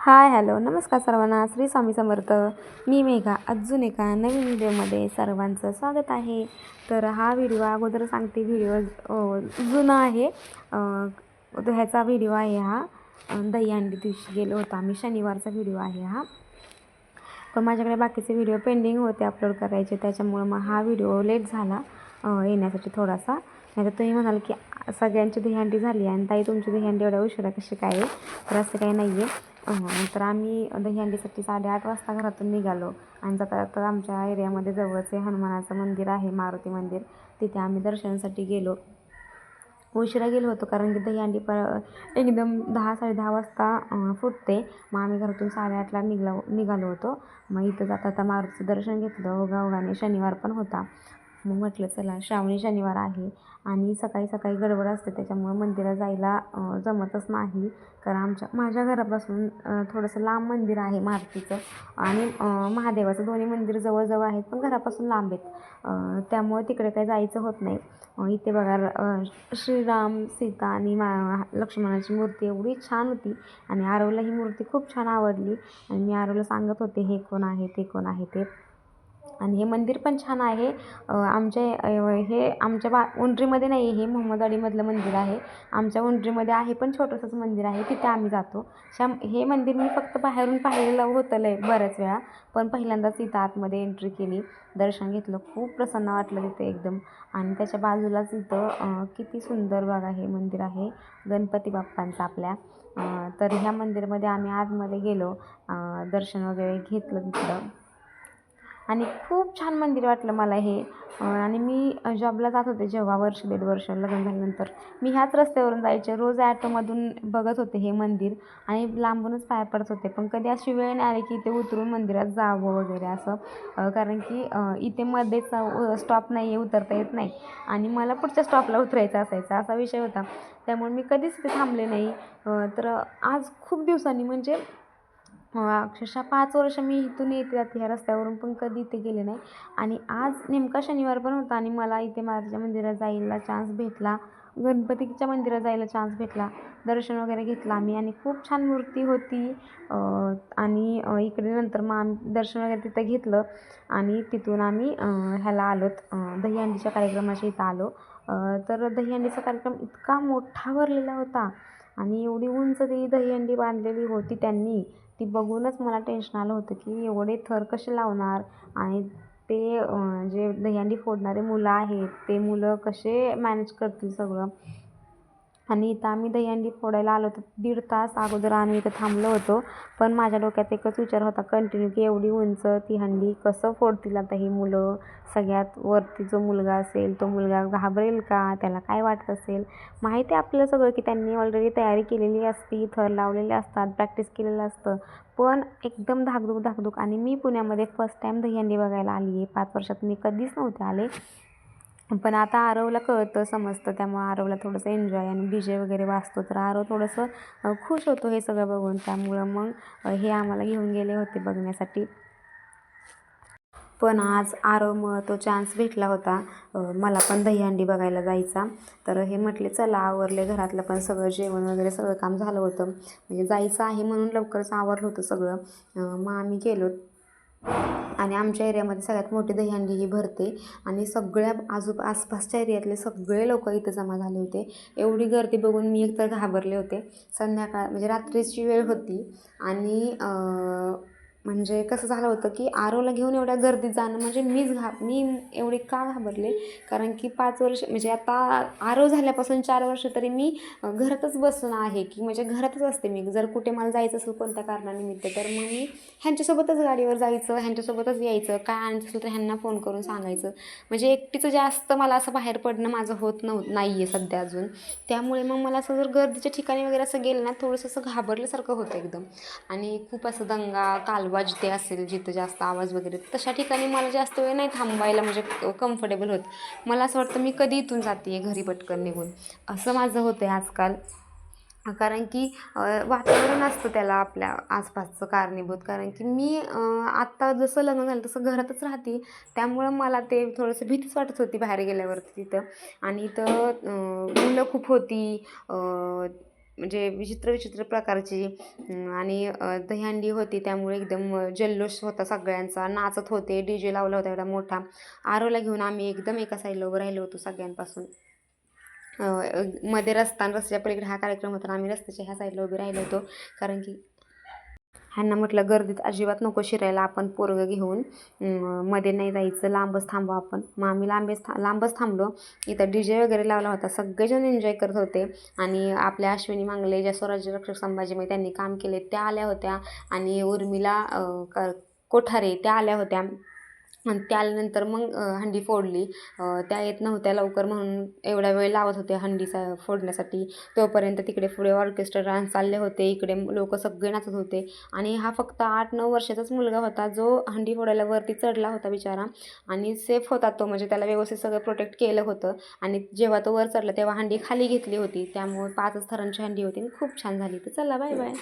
Hi hello. नमस्कार सर्वांना. श्री स्वामी समर्थ. मी मेघा. अजून एका नवीन व्हिडिओमध्ये सर्वांचं स्वागत आहे. तर हा व्हिडिओ अगोदर सांगते व्हिडिओ जुना आहे. तो ह्याचा व्हिडिओ आहे हा. दहीहंडी दिवशी गेलो होतो आम्ही. शनिवारचा व्हिडिओ आहे हा. पण माझ्याकडे बाकीचे व्हिडिओ पेंडिंग होते अपलोड करायचे. त्याच्यामुळं मग हा व्हिडिओ लेट झाला येण्यासाठी थोडासा. नाही तर तुम्ही म्हणाल की सगळ्यांची दहीहंडी झाली आणि ताई तुमची दहीहंडी एवढ्या उशिरा कशी काय आहे? तर असं काही नाही आहे तर आम्ही दहीहंडीसाठी साडेआठ वाजता घरातून निघालो आणि जाता जाता आमच्या एरियामध्ये जवळचे हनुमानाचं मंदिर आहे मारुती मंदिर. तिथे आम्ही दर्शनासाठी गेलो. उशिरा गेलो होतो कारण की दहीहंडी पर एकदम दहा साडेदहा वाजता फुटते. मग आम्ही घरातून साडेआठला निघलो निघालो होतो. मग इथं जाता आता मारुतीचं दर्शन घेतलं. ओघाओघाने शनिवार पण होता. मग म्हटलं चला श्रावणी शनिवार आहे. आणि सकाळी सकाळी गडबड असते त्याच्यामुळं मंदिरात जायला जमतच नाही. कारण आमच्या माझ्या घरापासून थोडंसं लांब मंदिर आहे मारुतीचं आणि महादेवाचं दोन्ही मंदिर जवळजवळ आहेत पण घरापासून लांब आहेत. त्यामुळे तिकडे काही जायचं होत नाही. इथे बघा श्रीराम सीता आणि मा लक्ष्मणाची मूर्ती एवढी छान होती आणि आरवला ही मूर्ती खूप छान आवडली. आणि मी आरवला सांगत होते हे कोण आहे? ते कोण आहे? ते आणि हे मंदिर पण छान आहे. आमच्या हे आमच्या बा उंडरीमध्ये नाही हे मोहम्मदवाडीमधलं मंदिर आहे. आमच्या उंडरीमध्ये आहे पण छोटंसंच मंदिर आहे तिथे आम्ही जातो. श्याम हे मंदिर मी फक्त बाहेरून पाहिलेलं होतं लय बऱ्याच वेळा पण पहिल्यांदाच इथं आतमध्ये एंट्री केली. दर्शन घेतलं खूप प्रसन्न वाटलं तिथे एकदम. आणि त्याच्या बाजूलाच इथं किती सुंदर बघा हे मंदिर आहे. गणपती बाप्पांचं आपल्या. तर ह्या मंदिरामध्ये आम्ही आतमध्ये गेलो. दर्शन वगैरे घेतलं तिथलं आणि खूप छान मंदिर वाटलं मला हे. आणि मी जॉबला जात होते जेव्हा वर्ष दीड वर्ष लग्न झाल्यानंतर. मी ह्याच रस्त्यावरून जायचे रोज ॲटोमधून बघत होते हे मंदिर आणि लांबूनच पाय पडत होते. पण कधी अशी वेळ नाही आली की इथे उतरून मंदिरात जावं वगैरे असं. कारण की इथे मध्येच स्टॉप नाही आहे उतरता येत नाही. आणि मला पुढच्या स्टॉपला उतरायचं असायचं असा विषय होता. त्यामुळे मी कधीच इथे थांबले नाही. तर आज खूप दिवसांनी म्हणजे अक्षरशः पाच वर्ष मी इथून येते जाते ह्या रस्त्यावरून पण कधी इथे गेले नाही. आणि आज नेमका शनिवार पण होता आणि मला इथे माझ्या मंदिरात जायला चान्स भेटला. गणपतीच्या मंदिरात जायला चान्स भेटला. दर्शन वगैरे घेतलं आम्ही आणि खूप छान मूर्ती होती. आणि इकडे नंतर मग आम्ही दर्शन वगैरे तिथं घेतलं. आणि तिथून आम्ही ह्याला आलोत. दहीहंडीच्या कार्यक्रमाच्या इथं आलो. तर दहीहंडीचा कार्यक्रम इतका मोठा भरलेला होता आणि एवढी उंच ती दहीहंडी बांधलेली होती त्यांनी. ती बघूनच मला टेन्शन आलं होतं की एवढे थर कसे लावणार? आणि ते जे दहीहंडी फोडणारे मुलं आहेत ते मुलं कसे मॅनेज करतील सगळं? आणि इथं आम्ही दहीहंडी फोडायला आलो होतो. दीड तास अगोदर आम्ही इथं थांबलो होतो. पण माझ्या डोक्यात एकच विचार होता कंटिन्यू की एवढी उंच ती हंडी कसं फोडतील आता ही मुलं? सगळ्यात वरती जो मुलगा असेल तो मुलगा घाबरेल का? त्याला काय वाटत असेल? माहिती आहे आपल्याला सगळं की त्यांनी ऑलरेडी तयारी केलेली असती थर लावलेले असतात प्रॅक्टिस केलेलं असतं. पण एकदम धाकधूक धाकधूक. आणि मी पुण्यामध्ये फर्स्ट टाईम दहीहंडी बघायला आली आहे पाच वर्षात मी कधीच नव्हते आले. पण आता आरवला कळतं समजतं. त्यामुळं आरवला थोडंसं एन्जॉय आणि डी जे वगैरे वाजतो तर आरव थोडंसं खुश होतो हे सगळं बघून. त्यामुळं मग हे आम्हाला घेऊन गेले होते बघण्यासाठी. पण आज आरवमुळं तो चान्स भेटला होता. मला पण दहीहंडी बघायला जायचा. तर हे म्हटले चला आवरले घरातलं पण सगळं जेवण वगैरे सगळं काम झालं होतं. म्हणजे जायचं आहे म्हणून लवकरच आवरलं होतं सगळं. मग आम्ही गेलो. आणि आमच्या एरियामध्ये सगळ्यात मोठी दहीहंडी ही भरते. आणि सगळ्या आजू आसपासच्या एरियातले सगळे लोक इथं जमा झाले होते. एवढी गर्दी बघून मी एकतर घाबरले होते. संध्याकाळ म्हणजे रात्रीची वेळ होती. आणि म्हणजे कसं झालं होतं की आरोला घेऊन एवढ्या गर्दीत जाणं म्हणजे मीच घा मी एवढे का घाबरले? कारण की पाच वर्ष म्हणजे आता आरो झाल्यापासून चार वर्ष तरी मी घरातच बसून आहे की म्हणजे घरातच असते मी. जर कुठे मला जायचं असेल कोणत्या कारणानिमित्त तर मग मी ह्यांच्यासोबतच गाडीवर जायचं ह्यांच्यासोबतच यायचं काय आणायचं असेल तर ह्यांना फोन करून सांगायचं. म्हणजे एकटीचं जास्त मला असं बाहेर पडणं माझं होत नव्ह नाही आहे सध्या अजून. त्यामुळे मग मला असं जर गर्दीच्या ठिकाणी वगैरे असं गेलं ना थोडंसं असं घाबरल्यासारखं होतं एकदम. आणि खूप असं दंगा कालवा जिथे असेल जिथं जास्त आवाज वगैरे तशा ठिकाणी मला जास्त वेळ नाही थांबायला म्हणजे कम्फर्टेबल होत. मला असं वाटतं मी कधी इथून जाते घरी पटकन निघून. असं माझं होतं आहे आजकाल. कारण की वातावरण असतं त्याला आपल्या आसपासचं कारणीभूत. कारण की मी आत्ता जसं लग्न झालं तसं घरातच राहते. त्यामुळं मला ते थोडंसं भीतीच वाटत होती बाहेर गेल्यावरती तिथं. आणि इथं मुलं खूप होती. म्हणजे विचित्र विचित्र प्रकारची आणि दहीहंडी होती त्यामुळे एकदम जल्लोष होता सगळ्यांचा नाचत होते डी जे लावला होता एवढा मोठा. आरोला घेऊन आम्ही एकदम एका साईडला उभं राहिलो होतो सगळ्यांपासून. मध्ये रस्ता आणि रस्त्याच्या पलीकडे हा कार्यक्रम होता आणि आम्ही रस्त्याच्या ह्या साईडला उभे राहिलो होतो. कारण की ह्यांना म्हटलं गर्दीत अजिबात नको शिरायला आपण पोरगं घेऊन. मध्ये नाही जायचं लांबच थांबू आपण. मग आम्ही लांबेच था लांबच थांबलो. इथं डी जे वगैरे लावला होता. सगळेजण एन्जॉय करत होते. आणि आपल्या अश्विनी मांगले ज्या स्वराज्य रक्षक संभाजीमध्ये त्यांनी काम केले त्या आल्या होत्या. आणि उर्मिला क कोठारे त्या आल्या होत्या. आणि त्यानंतर आल्यानंतर मग हंडी फोडली. त्या येत नव्हत्या लवकर म्हणून एवढा वेळ लावत होते हंडीचा फोडण्यासाठी. तोपर्यंत तिकडे पुढे ऑर्केस्ट्रा डान्स चालले होते. इकडे लोक सगळे नाचत होते. आणि हा फक्त आठ नऊ वर्षाचाच मुलगा होता जो हंडी फोडायला वरती चढला होता बिचारा. आणि सेफ होता तो म्हणजे त्याला व्यवस्थित सगळं प्रोटेक्ट केलं होतं. आणि जेव्हा तो वर चढला तेव्हा हंडी खाली घेतली होती. त्यामुळे पाचच थरांची हंडी होती आणि खूप छान झाली तर चला बाय बाय